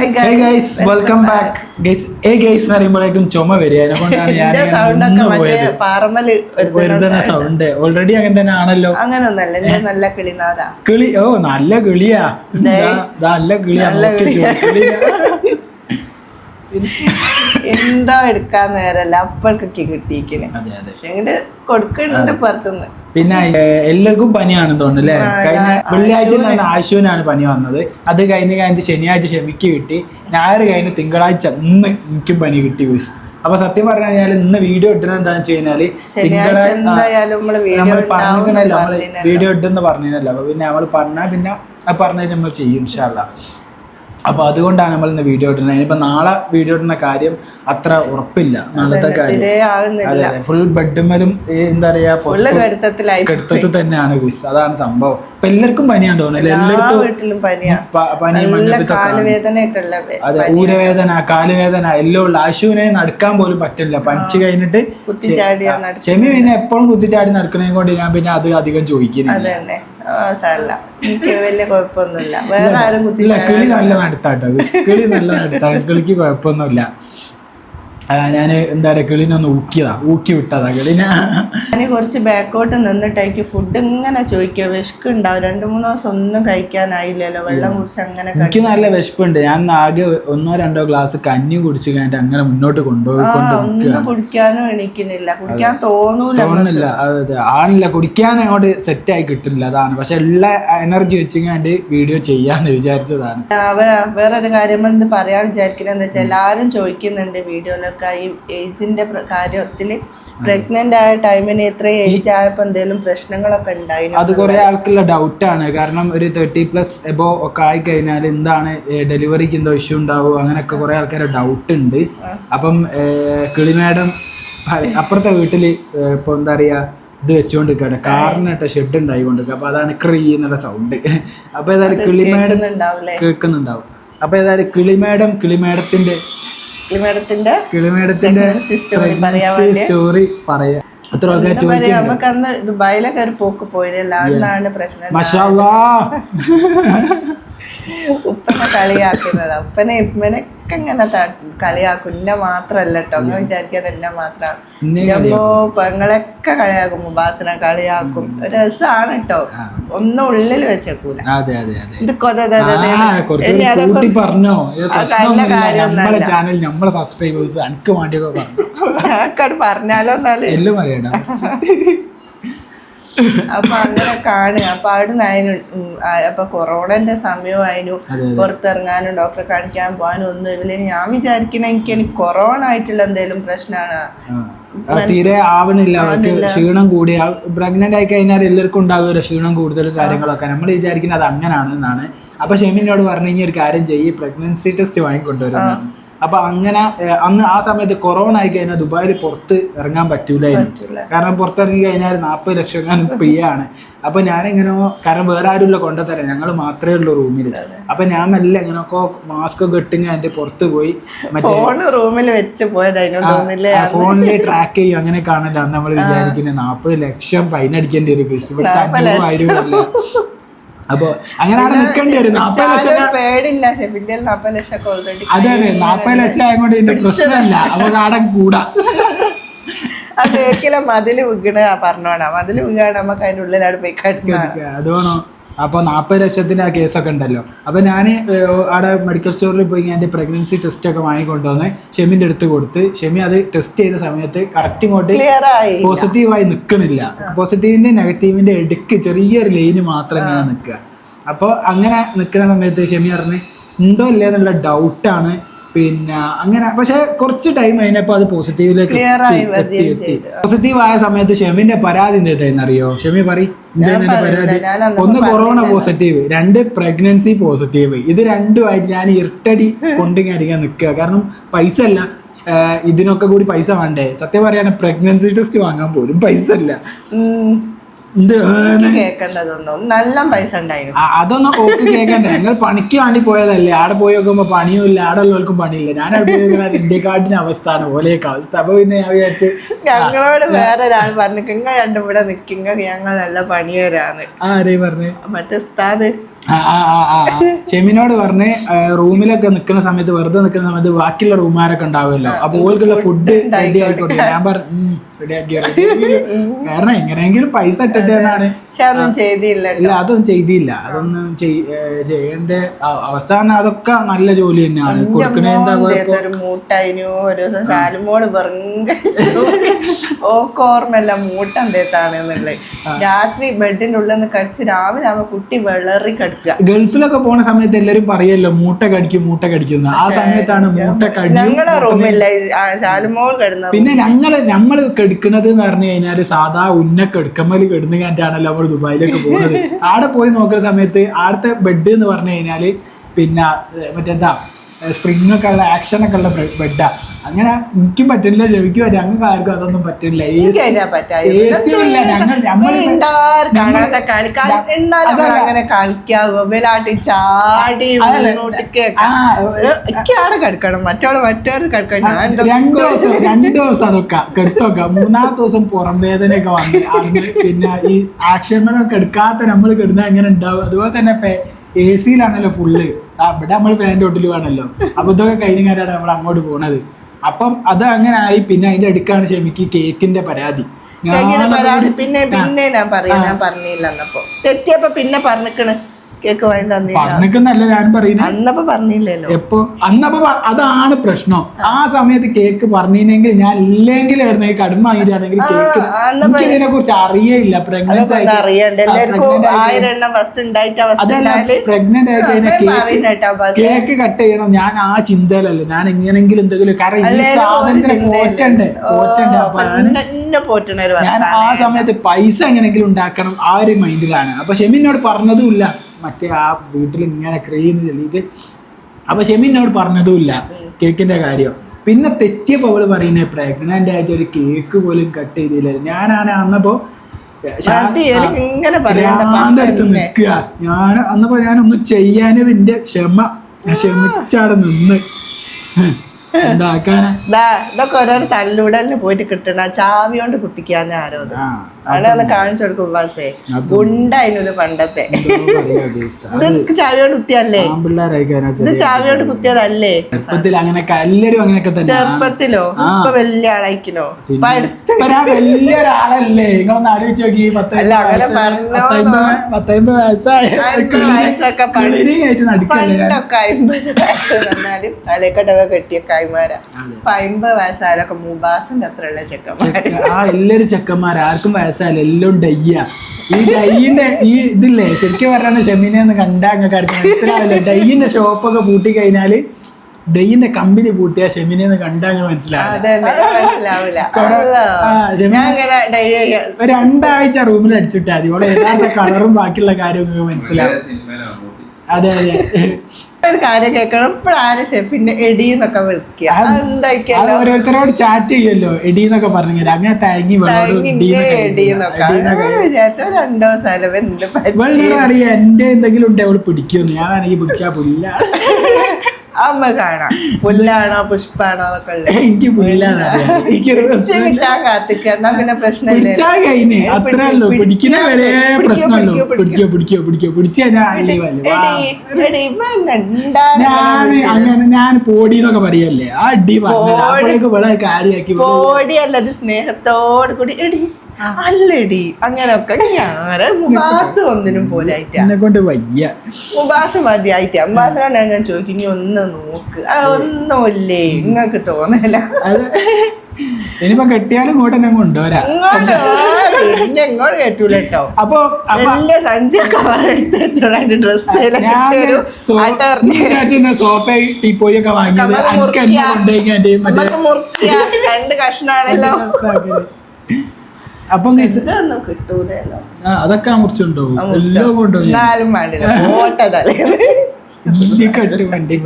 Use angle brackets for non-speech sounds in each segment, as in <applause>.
Guys welcome back guys hey guys എന്ന് പറയുമ്പോഴേക്കും ചുമ വരിക. അതിനെക്കൊണ്ടാണ് ഞാൻ സൗണ്ട് ഓൾറെഡി അങ്ങനെ തന്നെ ആണല്ലോ. എന്റെ നല്ല കിളിനാഥാ. കിളി ഓ നല്ല കിളിയാ. നല്ല കിളിയാ <laughs> നല്ല നോക്കി കിളിയാ. ചോ, കിളിയാ. എന്താ എടുക്കാൻ നേരല്ല. അപ്പോഴൊക്കെ കിട്ടിയിരിക്കണ്. പക്ഷെ കൊടുക്കുന്നുണ്ട് പുറത്തുനിന്ന് പിന്നെ എല്ലാവർക്കും പനിയാണെന്ന് തോന്നുന്നു അല്ലേ? കഴിഞ്ഞ വെള്ളിയാഴ്ച തന്നെ ആശുവിനാണ് പനി വന്നത്. അത് കഴിഞ്ഞ് കഴിഞ്ഞ് ശനിയാഴ്ച ക്ഷമിക്ക് കിട്ടി. ഞായർ കഴിഞ്ഞ് തിങ്കളാഴ്ച ഇന്ന് എനിക്കും പനി കിട്ടി വീസ് അപ്പൊ സത്യം പറഞ്ഞു കഴിഞ്ഞാൽ ഇന്ന് വീഡിയോ ഇട്ടുന്നത് എന്താണെന്ന് വെച്ച് കഴിഞ്ഞാൽ നമ്മൾ പറഞ്ഞിട്ടുണ്ടല്ലോ നമ്മൾ. വീഡിയോ ഇട്ടെന്ന് പറഞ്ഞിരുന്നല്ലോ അപ്പൊ പിന്നെ നമ്മൾ പറഞ്ഞാൽ പിന്നെ അത് പറഞ്ഞത് നമ്മൾ ചെയ്യും ഇൻഷാല്ല അപ്പൊ അതുകൊണ്ടാണ് നമ്മൾ ഇന്ന് വീഡിയോ ഇടുന്നത്. ഇനിയിപ്പോൾ നാളെ വീഡിയോ ഇടുന്ന കാര്യം അത്ര ഉറപ്പില്ല. നാളത്തെ കാര്യം. ഫുൾ ബെഡ്മലും എന്താ പറയാ കെടുത്തത്തിൽ തന്നെയാണ് ഗുസ് അതാണ് സംഭവം. ഇപ്പൊ എല്ലാവർക്കും പനിയാന്ന് തോന്നുന്നില്ല എല്ലാ എല്ലായിടത്തും പനി മഞ്ഞപ്പിത്തൊക്കെ അതെ ഊരവേദന കാലുവേദന എല്ലാം ഉള്ള ആശുവിനെ നടക്കാൻ പോലും പറ്റില്ല. പനിച്ച് കഴിഞ്ഞിട്ട് ചെമി പിന്നെ എപ്പോഴും കുത്തിച്ചാടി നടക്കണേ കൊണ്ട് ഞാൻ പിന്നെ അത് അധികം ചോദിക്കുന്നില്ല. സാരല്ല. എനിക്ക് വലിയ കുഴപ്പമൊന്നുമില്ല. വേറെ ആരും കുത്തി കിളി നല്ല നടത്താട്ടോ കിളി നല്ല നടത്താ കിളിക്ക് കുഴപ്പമൊന്നുമില്ല. ഞാൻ എന്താ പറയുക കിളിനൊന്ന് ഊക്കിയതാ ഊക്കി വിട്ടതാ കിളിനെ ഞാൻ കുറച്ച് ബാക്കോട്ട് നിന്നിട്ടായിരിക്കും ഫുഡ് ഇങ്ങനെ ചോദിക്കുക വിശക്കുണ്ടാവും. രണ്ടു മൂന്ന് ദിവസം ഒന്നും കഴിക്കാനായില്ലല്ലോ വെള്ളം കുടിച്ച് അങ്ങനെ എനിക്ക് നല്ല വിശപ്പുണ്ട്. ഞാൻ ആകെ ഒന്നോ രണ്ടോ ഗ്ലാസ് കഞ്ഞി കുടിച്ച് കഴിഞ്ഞിട്ട് അങ്ങനെ മുന്നോട്ട് ഒന്നും കുടിക്കാനും എണീക്കുന്നില്ല. കുടിക്കാൻ തോന്നൂല തോന്നുന്നില്ല. അതെ ആണില്ല. കുടിക്കാൻ അങ്ങോട്ട് സെറ്റ് ആയി കിട്ടുന്നില്ല. അതാണ്. പക്ഷെ എല്ലാ എനർജി വെച്ചിങ്ങാണ്ട് വീഡിയോ ചെയ്യാന്ന് വിചാരിച്ചതാണ്. വേറെ ഒരു വേറൊരു കാര്യം പറയാൻ വിചാരിക്കുന്നത് എന്താ വെച്ചാൽ എല്ലാവരും ചോദിക്കുന്നുണ്ട് വീഡിയോയിലൊക്കെ ഈ ഏജിന്റെ കാര്യത്തിൽ പ്രഗ്നന്റ് ആയ ടൈമിന് എത്ര ഏജ് ആയപ്പോ എന്തെങ്കിലും പ്രശ്നങ്ങളൊക്കെ ഉണ്ടായിരുന്നു അത് കുറെ ആൾക്കുള്ള ആണ്. കാരണം ഒരു തേർട്ടി പ്ലസ് എബോ ഒക്കെ ആയി കഴിഞ്ഞാൽ എന്താണ് ഡെലിവറിക്ക് എന്തോ ഇഷ്യൂ ഉണ്ടാവും? അങ്ങനെയൊക്കെ കുറെ ആൾക്കാരെ ഡൗട്ട് ഉണ്ട്. അപ്പം കിളി മാഡം അപ്പുറത്തെ വീട്ടിൽ ഇപ്പോൾ എന്താ പറയാ ഇത് വെച്ചുകൊണ്ടിരിക്കുകയാണ് കാറിനിട്ട ഷെഡ് ഉണ്ടായി കൊണ്ടിരിക്കുക അപ്പൊ അതാണ് ക്രീ എന്നുള്ള സൗണ്ട് അപ്പൊ ഏതായാലും കിളിമേഡം കേൾക്കുന്നുണ്ടാവും അപ്പൊ ഏതായാലും കിളി മാഡം കിളി മാഡത്തിന്റെ മേഡത്തിന്റെ കിളി മാഡത്തിന്റെ story പറയാൻ സ്റ്റോറി പറയാ. എത്ര ആൾക്കാർ എന്താ പറയാ. നമുക്ക് അന്ന് ദുബായിലൊക്കെ ഒരു പോക്ക് പോയില്ല അന്നാണ് പ്രശ്നം. മഷാല്ലാ ഉപ്പനെ കളിയാക്കുന്നത്. അപ്പനെ ഇപ്പനൊക്കെ ഇങ്ങനെ കളിയാക്കും. ഇന്ന മാത്രല്ല കേട്ടോ അങ്ങനെ വിചാരിക്കാതെ എന്നെ മാത്രമാണ് അപ്പോ പെങ്ങളൊക്കെ കളിയാക്കും മുബാസിനെ കളിയാക്കും. ഒരു രസമാണ് കേട്ടോ ഒന്നും ഉള്ളിൽ വെച്ചേക്കൂല. ഇത് നല്ല സബ്സ്ക്രൈബേഴ്സ് എനിക്ക് വേണ്ടിയൊക്കെ <laughs> പറഞ്ഞു. പറഞ്ഞാലോ എന്നാലും. എല്ലാം അറിയണം. <laughs> അപ്പൊ അങ്ങനെ കാണുക. അപ്പൊ അവിടുന്ന് അതിന് അപ്പൊ കൊറോണന്റെ സമയമായിരുന്നു. പുറത്തിറങ്ങാനും ഡോക്ടറെ കാണിക്കാൻ പോകാനും ഒന്നും ഇല്ല ഞാൻ വിചാരിക്കുന്ന എനിക്ക് കൊറോണ ആയിട്ടുള്ള എന്തെങ്കിലും പ്രശ്നമാണ് തീരെ ആവണില്ല. ക്ഷീണം കൂടി. പ്രഗ്നന്റ് ആയി കഴിഞ്ഞാൽ എല്ലാവർക്കും ഉണ്ടാകുമല്ലോ ക്ഷീണം കൂടുതലും കാര്യങ്ങളൊക്കെ. നമ്മൾ വിചാരിക്കുന്നത് അത് അങ്ങനെയാണ് എന്നാണ്. അപ്പൊ ഷെമിനോട് പറഞ്ഞു കഴിഞ്ഞാൽ ഒരു കാര്യം ചെയ്യ്. പ്രഗ്നൻസി ടെസ്റ്റ് വാങ്ങിക്കൊണ്ടുവരുന്നതാണ് അപ്പൊ അങ്ങനെ അന്ന് ആ സമയത്ത് കൊറോണ ആയി കഴിഞ്ഞാൽ ദുബായിൽ പുറത്ത് ഇറങ്ങാൻ പറ്റൂലായിരുന്നു. പറ്റൂല. കാരണം പുറത്തിറങ്ങി കഴിഞ്ഞാൽ നാൽപ്പത് ലക്ഷം ഞാൻ ഫ്രീ ആണ് അപ്പൊ ഞാനിങ്ങനെ കാരണം വേറെ ആരുമില്ല കൊണ്ടുതരാം ഞങ്ങൾ മാത്രമേ ഉള്ളൂ റൂമിൽ അപ്പൊ ഞാൻ മെല്ലെ ഇങ്ങനെയൊക്കെ മാസ്ക് ഒക്കെ ഇട്ടിങ്ങ അതിന്റെ പുറത്ത് പോയി. മറ്റേ റൂമിൽ വെച്ച് ഫോണിൽ ട്രാക്ക് ചെയ്യും. അങ്ങനെ കാണല്ലോ. അന്ന് നമ്മൾ വിചാരിക്കുന്നത് നാൽപ്പത് ലക്ഷം ഫൈൻ അടിക്കേണ്ടി വരും. കേസ് ഇവിടുത്തെ അഞ്ഞൂറ് ആയിരം അല്ല അപ്പൊ അങ്ങനെ അവിടെ നിൽക്കേണ്ടി വരും നാൽപ്പത് ലക്ഷം പേടില്ല ഓൾറെഡി അതെ അതെ നാൽപ്പത് ലക്ഷം ആയതുകൊണ്ട് ഇതിന്റെ പ്രശ്നമല്ല. അപ്പൊ നാടൻ കൂടാ. അതെ ഒരിക്കലും മതിൽ വീണ പറഞ്ഞോണം. മതിൽ വീണാണ് നമുക്ക് അതിന്റെ ഉള്ളിലാണ് പോയി കിടക്കുന്നത് അതുകൊണ്ടോ അപ്പൊ നാൽപ്പത് ലക്ഷത്തിന്റെ ആ കേസൊക്കെ ഉണ്ടല്ലോ. അപ്പോൾ ഞാൻ അവിടെ മെഡിക്കൽ സ്റ്റോറിൽ പോയി ഞാൻ എന്റെ പ്രഗ്നൻസി ടെസ്റ്റ് ഒക്കെ വാങ്ങിക്കൊണ്ടുവന്ന് ഷെമിന്റെ അടുത്ത് കൊടുത്ത് ഷെമി അത് ടെസ്റ്റ് ചെയ്ത സമയത്ത് കറക്റ്റ് ഇങ്ങോട്ട് പോസിറ്റീവായി നിൽക്കുന്നില്ല പോസിറ്റീവിന്റെ നെഗറ്റീവിന്റെ ഇടയ്ക്ക് ചെറിയൊരു ലൈന് മാത്രം ഇങ്ങനെ നിൽക്കുക അപ്പോൾ അങ്ങനെ നിൽക്കുന്ന സമയത്ത് ഷെമി പറഞ്ഞ് ഉണ്ടോ ഇല്ലേ എന്നുള്ള ഡൗട്ടാണ് പിന്നെ അങ്ങനെ പക്ഷെ കുറച്ച് ടൈം കഴിഞ്ഞപ്പോൾ അത് പോസിറ്റീവിലേക്ക് പോസിറ്റീവ് ആയ സമയത്ത് ഷെമിന്റെ പരാതി എന്തായിരുന്നു അറിയോ ഷെമി പറ പരാതി ഒന്ന് കൊറോണ പോസിറ്റീവ് രണ്ട് പ്രഗ്നൻസി പോസിറ്റീവ് ഇത് രണ്ടുമായിട്ട് ഞാൻ ഇരട്ടടി കൊണ്ടിങ്ങടിക്കാൻ നിൽക്കുക. കാരണം പൈസ അല്ല. ഇതിനൊക്കെ കൂടി പൈസ വേണ്ടേ? സത്യം പറയാൻ പ്രഗ്നൻസി ടെസ്റ്റ് വാങ്ങാൻ പോലും പൈസ ഇല്ല. നല്ല പൈസ ഉണ്ടായിരുന്നു. അതൊന്നും ഓക്ക് കേൾക്കണ്ടേ ഞങ്ങൾ പണിക്ക് വേണ്ടി പോയതല്ലേ. ആടെ പോയി നോക്കുമ്പോ പണിയും ഇല്ല ആടെ ഉള്ളവർക്കും പണിയില്ല. ഞാൻ അവിടെ പോയി ഇന്ത്യക്കാട്ടിന്റെ അവസ്ഥയാണ് ഓലെയൊക്കെ അവസ്ഥ. അപ്പൊ പിന്നെ ഞാൻ വിചാരിച്ചു ഞങ്ങളോട് വേറെ ഒരാൾ പറഞ്ഞു നിങ്ങൾ രണ്ടും ഇവിടെ നിൽക്കുക ഞങ്ങൾ നല്ല പണി തരാന്ന് ആരെയും പറഞ്ഞു? മറ്റേ ഉസ്താദ്. ഷെമിനോട് പറഞ്ഞ് റൂമിലൊക്കെ നിൽക്കുന്ന സമയത്ത് വെറുതെ നിൽക്കുന്ന സമയത്ത് ബാക്കിയുള്ള റൂമുകാരൊക്കെ ഉണ്ടാവുമല്ലോ. അപ്പൊ ഓൾക്കുള്ള ഫുഡ് റെഡി ആയിക്കോട്ടെ. ഞാൻ പറഞ്ഞു റെഡി കാരണം എങ്ങനെയെങ്കിലും പൈസ ഇട്ടിട്ട് എന്നാണ്? ഇല്ല അതൊന്നും ചെയ്തില്ല. അതൊന്നും ചെയ്- ചെയ്യേണ്ട അവസാനം അതൊക്കെ നല്ല ജോലി തന്നെയാണ്. കൊടുക്കണേ എന്താ ഓർമ്മല്ല മൂട്ട രാത്രി ബെഡിന്റെ കഴിച്ച് നിന്ന് കടിച്ച് രാവിലെ ആവുമ്പോ കുട്ടി വെള്ളറി കടുക്കുക ഗൾഫിലൊക്കെ പോണ സമയത്ത് എല്ലാരും പറയല്ലോ മൂട്ട കടിക്കും മൂട്ട കടിക്കുന്ന ആ സമയത്താണ് മൂട്ട കടിക്കുന്നത് ഞങ്ങളെ റൂമില്ല ശാലുമോൾ കിടന്ന പിന്നെ ഞങ്ങൾ നമ്മൾ കെടുക്കണത് എന്ന് പറഞ്ഞു കഴിഞ്ഞാൽ സാധാ ഉന്ന കെടുക്കമ്മൽ കെടുന്നു കണ്ടാണല്ലോ നമ്മൾ ദുബായിലൊക്കെ പോകുന്നത് <laughs> ആടെ പോയി നോക്കുന്ന സമയത്ത് ആടത്തെ ബെഡ് എന്ന് പറഞ്ഞു കഴിഞ്ഞാൽ പിന്നെ മറ്റെന്താ സ്പ്രിങ് ഒക്കെ ഉള്ള ആക്ഷൻ ഒക്കെ ഉള്ള ബെഡാ അങ്ങനെ എനിക്കും പറ്റില്ല ചെവിക്കും ഞങ്ങൾക്ക് ആർക്കും അതൊന്നും പറ്റില്ല അങ്ങനെ കിടക്കണം. മറ്റോട് കിടക്കണം. രണ്ടു ദിവസം രണ്ടു ദിവസം അതൊക്കെ കെടുത്തൊക്കെ. മൂന്നാമത്തെ ദിവസം പുറം വേദനയൊക്കെ ഒക്കെ വന്നു പിന്നെ ഈ ആക്ഷേപനമൊക്കെ എടുക്കാത്ത നമ്മൾ കിടന്ന എങ്ങനെ ഉണ്ടാവും. അതുപോലെ തന്നെ എ സിയിലാണല്ലോ ഫുള്ള് ഇവിടെ നമ്മൾ ഫാന്റെ വേണമല്ലോ അപ്പൊ ഇതൊക്കെ കഴിഞ്ഞാലാണ് നമ്മൾ അങ്ങോട്ട് പോണത്. അപ്പം അത് അങ്ങനെ ആയി പിന്നെ അതിന്റെ അടുക്കാണ് ക്ഷമിക്ക് കേക്കിന്റെ പരാതി. പിന്നെ പിന്നെ ഞാൻ പറയാ ഞാൻ പറഞ്ഞില്ല തെറ്റിയപ്പോ പിന്നെ പറഞ്ഞിക്കണ്. കേക്ക് വാങ്ങി തന്നില്ല. പറഞ്ഞിക്കുന്നല്ല ഞാൻ പറയുന്നത് അന്നപ്പോ പറഞ്ഞില്ലല്ലോ. എപ്പോ? അന്നപ്പോ അതാണ് പ്രശ്നം. ആ സമയത്ത് കേക്ക് പറഞ്ഞില്ലെങ്കിൽ ഞാൻ ഇല്ലെങ്കിൽ ഈ കടുമ വാങ്ങിയിട്ടാണെങ്കിൽ കേക്ക് ഇതിനെ കുറിച്ച് അറിയയില്ല. പ്രഗ്നൻസ് അറിയണ്ട? എല്ലാവർക്കും ആയിരം എണ്ണം ഫസ്റ്റ് ഉണ്ടായിട്ട് പ്രഗ്നന്റ് ആയിട്ട് കേക്ക് കട്ട് ചെയ്യണം. ഞാൻ ആ ചിന്തയിലല്ല. ഞാൻ എങ്ങനെങ്കിലും എന്തെങ്കിലും കാരണം ഈ അല്ലേലും ഒരു സാധനത്തിനെ പോറ്റണ്ടേ? പോറ്റണ്ടേ? അപ്പൊ ഞാൻ ആ സമയത്ത് പൈസ എങ്ങനെങ്കിലും ഉണ്ടാക്കണം ആ ഒരു മൈൻഡിലാണ്. അപ്പൊ ഷെമിനോട് പറഞ്ഞതുമില്ല മറ്റേ ആ വീട്ടിൽ ഇങ്ങനെ ക്രീന്ന് ചൊല്ലിയിട്ട്. അപ്പൊ ഷെമിനോട് പറഞ്ഞതുമില്ല കേക്കിന്റെ കാര്യം. പിന്നെ തെറ്റിയപ്പോ അവൾ പറയുന്നത് പ്രഗ്നന്റ് ആയിട്ട് ഒരു കേക്ക് പോലും കട്ട് ചെയ്തില്ല. ഞാനാണ് അന്നപ്പോ അടുത്ത് നിക്കുക ഞാൻ അന്നപ്പോ ഞാനൊന്നും ചെയ്യാനത് എന്റെ ക്ഷമ ഞാൻ ക്ഷമിച്ചാടെ നിന്ന്. ഇതൊക്കെ ഓരോ തല്ലൂടലിന് പോയിട്ട് കിട്ടണ ചാവി കൊണ്ട് കുത്തിക്കാൻ ആരോ ഇത് ആ. അവിടെ ഒന്ന് കാണിച്ചു കൊടുക്കും ഉപാസേ ഗുണ്ടായിരുന്നു പണ്ടത്തെ. ചാവിയോട്. ഇത് കുത്തിയല്ലേ ഇത് ചാവിയോട് കുത്തിയതല്ലേ? ചെറുപ്പത്തിൽ അങ്ങനെയൊക്കെ എല്ലാരും അങ്ങനെയൊക്കെ തന്നെ. ചെറുപ്പത്തിലോ? ഇപ്പൊ വലിയ ആളായിക്കണോ വലിയൊരാളല്ലേ നിങ്ങളൊന്ന് ആലോചിച്ച് നോക്കി. അല്ല, അങ്ങനെ പറഞ്ഞോ. പത്തമ്പത്? പണ്ടൊക്കെ അമ്പത് വയസ്സ് തലക്കെട്ടൊക്കെ കെട്ടിയ കൈമാരാ അമ്പത് വയസ്സായാലൊക്കെ മുബാസിന്റെ അത്ര ഉള്ള ചെക്കന്മാര്. ചെക്ക- ആ എല്ലാരും ചെക്കന്മാർ ആർക്കും വയസ്സായാലും എല്ലാം ഡയ്യ. ഈ ഡൈന്റെ ഈ ഇതില്ലേ ശരിക്കും പറഞ്ഞാൽ ഷെമിനെ ഒന്ന് കണ്ടാ അങ്ങ് ആർക്കും മനസ്സിലാവില്ല. ഡയ്യിന്റെ ഷോപ്പൊക്കെ പൂട്ടി കഴിഞ്ഞാൽ ഡെയിന്റെ കമ്പനി പൂട്ടിയാ ഷെമിനെ ഒന്ന് കണ്ടാ അങ്ങ് മനസ്സിലാവില്ല. മനസ്സിലാവില്ല. അല്ലാ. ആ, ഷെമിന ഞാൻ ഡൈ രണ്ടാഴ്ച റൂമിൽ അടിച്ചിട്ടാ മതി. ഇവിടെ യഥാർത്ഥ കളറും ബാക്കിയുള്ള കാര്യമൊക്കെ മനസ്സിലാവും. അതെ അതെ. ഒരു കാര്യം കേൾക്കണം. ഇപ്പോഴാരും ഷെഫിന്റെ എടി എന്നൊക്കെ വിളിക്കുക. അത് എന്തായിക്കല്ലോ ഓരോരുത്തരോട് ചാറ്റ് ചെയ്യല്ലോ. എടി എന്നൊക്കെ പറഞ്ഞു അങ്ങനെ ടാങ്ങി രണ്ടോ സ്ഥലം എന്ത് അറിയാം എന്റെ എന്തെങ്കിലും ഉണ്ടെങ്കിൽ അവൾ പിടിക്കുമെന്ന്. ഞാൻ ആണെങ്കിൽ പിടിച്ചാ പുല്ല അമ്മ കാണാം. പുല്ലാണോ പുഷ്പാണോ എന്നൊക്കെ ഉള്ളത്. എനിക്ക് പുല്ലാന്ന് <laughs> എനിക്കൊരു പിടിച്ച് കിട്ടാൻ കാത്തിക്ക എന്നാ പിന്നെ പ്രശ്നമില്ല. ഞാൻ ഞാൻ പോടിന്നൊക്കെ പറയല്ലേ? ആ അടി കാര്യാക്കി പോടിയല്ലത് സ്നേഹത്തോട് കൂടി. എടി അല്ലടി അങ്ങനൊക്കെ ഞാൻ മുബാസ് ഒന്നിനും എന്നെ കൊണ്ട് വയ്യ. മുബാസ് ആയിട്ട്. മുബാസിനോട് ഞാൻ ചോദിക്കും ഇനി ഒന്ന് നോക്ക്. ഒന്നുമില്ലേ? നിങ്ങക്ക് തോന്നല. ഇനിയിപ്പോ കെട്ടിയാലും എന്നെ കൊണ്ടുവരാ. പിന്നെ ഇങ്ങോട്ട് കേട്ടൂല കേട്ടോ അപ്പൊ ഞാൻ സോഫ വാങ്ങിയത്. രണ്ട് കഷ്ണാണല്ലോ. അപ്പൊ ഇതൊന്നും കിട്ടൂലല്ലോ. അതൊക്കെ മുറിച്ചുണ്ടാവും ആ, മുറിച്ചോ. എല്ലാം കൊണ്ടുപോയി. എന്നാലും വേണ്ടില്ല. പോട്ടതല്ലേ വണ്ടി.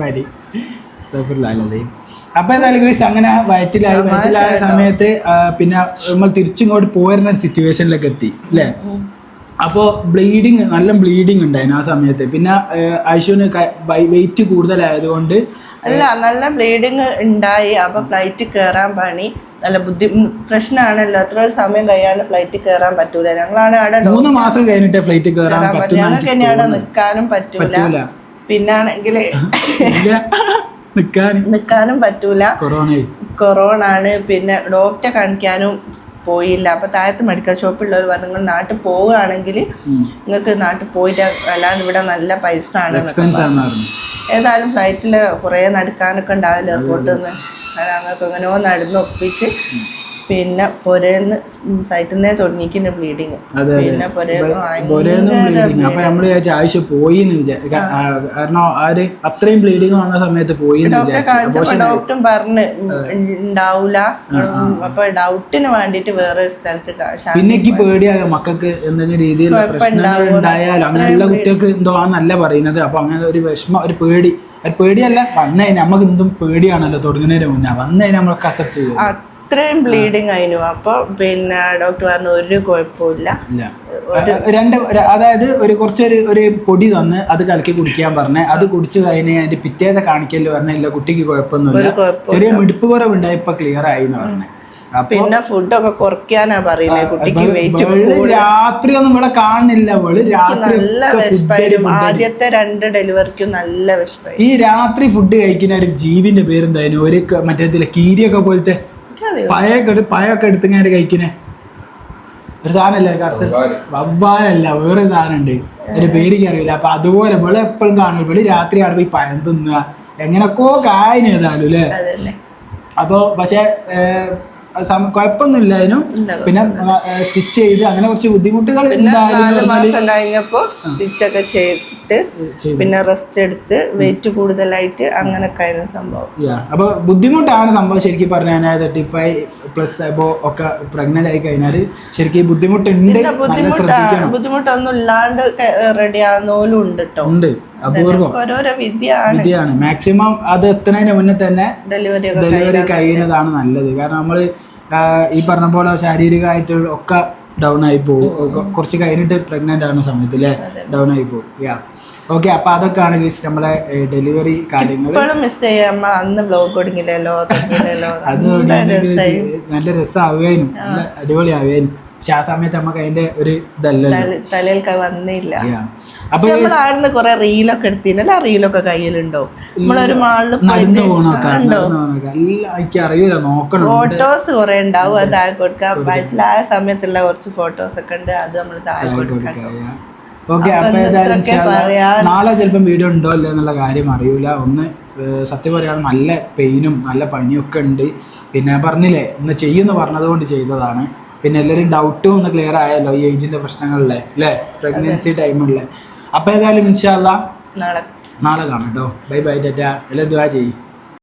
അപ്പൊ ഏതായാലും അങ്ങനെ വയറ്റിലായി വയറ്റിലായ സമയത്ത് പിന്നെ നമ്മൾ തിരിച്ചിങ്ങോട്ട് പോരുന്ന സിറ്റുവേഷനിലേക്ക് എത്തി അല്ലേ അപ്പോൾ ബ്ലീഡിങ് നല്ല ബ്ലീഡിങ് ഉണ്ടായിരുന്നു ആ സമയത്ത്. പിന്നെ ഐശുവിന് വെയിറ്റ് കൂടുതലായതുകൊണ്ട് അല്ല നല്ല ബ്ലീഡിങ് ഉണ്ടായി. അപ്പൊ ഫ്ലൈറ്റ് കയറാൻ പണി. നല്ല ബുദ്ധി പ്രശ്നമാണല്ലോ അത്ര ഒരു സമയം കഴിയാണ്ട് ഫ്ലൈറ്റ് കയറാൻ പറ്റൂല. ഞങ്ങളാണ് അവിടെ മൂന്ന് മാസം കഴിഞ്ഞിട്ട് ഫ്ലൈറ്റ് കയറാൻ പറ്റും. ഞങ്ങൾക്ക് ഇനി അവിടെ നിൽക്കാനും പറ്റൂല. പിന്നാണെങ്കിൽ നിൽക്കാനും പറ്റൂല. കൊറോണ. കൊറോണ ആണ് പിന്നെ ഡോക്ടറെ കാണിക്കാനും പോയില്ല. അപ്പൊ താഴത്ത് മെഡിക്കൽ ഷോപ്പുള്ളവർ പറഞ്ഞു നിങ്ങൾ നാട്ടിൽ പോവുകയാണെങ്കിൽ നിങ്ങൾക്ക് നാട്ടിൽ പോയിട്ട് അല്ലാണ്ട് ഇവിടെ നല്ല പൈസ ആണ് ഏതായാലും ഫ്ലൈറ്റിൽ കുറേ നടക്കാനൊക്കെ ഉണ്ടാവില്ല എയർപോർട്ടിൽ നിന്ന് അങ്ങനെ എങ്ങനെയോ നടന്ന് ഒപ്പിച്ച്. പിന്നെ പൊരേന്ന് നിന്നേ തുടങ്ങിക്കുന്ന ബ്ലീഡിങ്. പിന്നെ അപ്പൊ നമ്മൾ വിചാരിച്ച ആഴ്ച പോയി കാരണം ആര് അത്രയും ബ്ലീഡിങ് വന്ന സമയത്ത് പോയി ഡോക്ടറെ പറഞ്ഞു ഉണ്ടാവൂല അപ്പൊ ഡൗട്ടിന് വേണ്ടിട്ട് വേറെ ഒരു സ്ഥലത്ത് പിന്നെ എനിക്ക് പേടിയാകും മക്കൾക്ക് എന്തെങ്കിലും രീതിയിൽ പ്രശ്നങ്ങൾ ഉണ്ടായാലും? അങ്ങനെയുള്ള കുട്ടികൾക്ക് എന്തോ ആണെന്നല്ല പറയുന്നത്. അപ്പൊ അങ്ങനെ ഒരു വിഷമ ഒരു പേടി. പേടിയല്ല വന്നേ കഴിഞ്ഞാൽ നമുക്ക് എന്തും പേടിയാണല്ലോ തുടങ്ങുന്നതിന് മുന്നേ. വന്നതിന് നമ്മൾ നമ്മളൊക്കെ അക്സെപ്റ്റ് ചെയ്യും. അത്രയും ബ്ലീഡിങ് ആയിരുന്നു അപ്പൊ പിന്നെ ഡോക്ടർ പറഞ്ഞു ഒരു കുഴപ്പമില്ല രണ്ട് അതായത് ഒരു കുറച്ചൊരു ഒരു പൊടി തന്ന് അത് കലക്കി കുടിക്കാൻ പറഞ്ഞേ അത് കുടിച്ചു കഴിഞ്ഞ് അതിന്റെ പിറ്റേത കാണിക്കൽ പറഞ്ഞ ഇല്ല കുട്ടിക്ക് കുഴപ്പമൊന്നുമില്ല. ചെറിയ മിടുപ്പ് കുറവുണ്ടായി ഇപ്പൊ ക്ലിയർ ആയി എന്ന് പറഞ്ഞേ പിന്നെ ഫുഡൊക്കെ കുറയ്ക്കാനാ പറയുന്നത് കുട്ടിക്ക് വെയിറ്റ് രാത്രി ഒന്നും ഇവിടെ കാണുന്നില്ല നല്ല വിശപ്പായിരുന്നു ആദ്യത്തെ രണ്ട് ഡെലിവറിക്കും നല്ല വിശപ്പായി. ഈ രാത്രി ഫുഡ് കഴിക്കുന്ന ഒരു ജീവിന്റെ പേരെന്തായാലും ഒരു മറ്റേ കീരിയൊക്കെ പോലത്തെ പയൊക്കെ എടുത്ത് എടുത്തിങ്ങനെ കഴിക്കണേ. ഒരു സാധനല്ലേ കറുത്ത വവ്വാലല്ല വേറെ സാധനം ഉണ്ട് അതിന്റെ പേരിക്ക് അറിയില്ല. അപ്പൊ അതുപോലെ വെളി എപ്പോഴും കാണും. വെളി രാത്രി ആടുമ്പോ ഈ പഴം തിന്നുക. എങ്ങനൊക്കോ കായന ഏതായാലും അല്ലേ? അപ്പൊ പക്ഷെ കുഴപ്പമൊന്നുമില്ല അതിനും പിന്നെ സ്റ്റിച്ച് ചെയ്ത് അങ്ങനെ കുറച്ച് ബുദ്ധിമുട്ടുകൾ കഴിഞ്ഞപ്പോ സ്റ്റിച്ചൊക്കെ ചെയ്തിട്ട് പിന്നെ റെസ്റ്റ് എടുത്ത് വെയിറ്റ് കൂടുതലായിട്ട് അങ്ങനെ കഴിഞ്ഞ സംഭവം. അപ്പൊ ബുദ്ധിമുട്ടാണ് സംഭവം ശരിക്കും പറഞ്ഞാൽ തേർട്ടി ഫൈവ് പ്ലസ് അബോ ഒക്കെ പ്രഗ്നന്റ് ആയി കഴിഞ്ഞാൽ ശരിക്കും ബുദ്ധിമുട്ടുണ്ട് ബുദ്ധിമുട്ടൊന്നും ഇല്ലാണ്ട് റെഡി ആവുന്നോലും ഉണ്ട് കേട്ടോ ഉണ്ട്. അപൂർവം. ഓരോരോ വിദ്യയാണ്. വിദ്യയാണ്. മാക്സിമം അത് എത്തുന്നതിന് മുന്നേ തന്നെ ഡെലിവറി കഴിയുന്നതാണ് നല്ലത്. കാരണം നമ്മൾ ഈ പറഞ്ഞ പോലെ ശാരീരികമായിട്ട് ഒക്കെ ഡൗൺ ആയി പോകും. കുറച്ച് കഴിഞ്ഞിട്ട് പ്രഗ്നന്റ് ആവുന്ന സമയത്ത് അല്ലേ ഡൗൺ ആയി പോകും. യാ ഓക്കെ അപ്പൊ അതൊക്കെയാണ് ആണ് നമ്മളെ ഡെലിവറി കാര്യങ്ങൾ മിസ് ചെയ്യാം. അന്ന് ബ്ലോഗ് കൊടുക്കില്ലല്ലോ <laughs> അത് നല്ല അടിപൊളി അടിപൊളിയാവുകയും. പക്ഷെ ആ സമയത്ത് നമുക്ക് അതിന്റെ ഒരു വന്നില്ല. അപ്പൊ നമ്മൾ ആടുന്ന് കൊറേ റീലൊക്കെ എടുത്തിനല്ലോ ആ റീലൊക്കെ കയ്യിലുണ്ടോ? നമ്മളൊരു മാളിൽ നടന്നു പോകണൊക്കെ നടന്നു പോകണൊക്കെ എല്ലാം എനിക്ക് അറിയില്ല നോക്കണം ഫോട്ടോസ് കുറെ ഉണ്ടാവും. അത് താഴെ കൊടുക്കാം. വയറ്റിൽ ആ സമയത്തുള്ള കുറച്ച് ഫോട്ടോസ് ഒക്കെ ഉണ്ട്. അത് നമ്മൾ താഴെ കൊടുക്കാം ഓക്കെ അപ്പൊ അപ്പൊ ഇന്ന് ഏതായാലും ഇത്രയൊക്കെ ഇൻഷാല്ലാ പറയാൻ- നാളെ ചിലപ്പം വീഡിയോ ഉണ്ടോ അല്ലേ എന്നുള്ള കാര്യം അറിയൂല. ഒന്ന് സത്യം പറയാ നല്ല പെയിനും നല്ല പനിയൊക്കെ ഉണ്ട്. പിന്നെ പറഞ്ഞില്ലേ ചെയ്യുമെന്ന് പറഞ്ഞത് കൊണ്ട് ചെയ്തതാണ്. പിന്നെ എല്ലാവരും ഡൗട്ടും ഒന്ന് ക്ലിയർ ആയല്ലോ ഈ ഏജിന്റെ പ്രശ്നങ്ങളിലെ അല്ലേ പ്രഗ്നൻസി ടൈമിലെ അപ്പൊ ഏതായാലും ഇൻഷാല്ല നാളെ. നാളെ കാണാം കേട്ടോ ബൈ ബൈ ടാറ്റ. എല്ലാവരും ദുആ ചെയ്യും.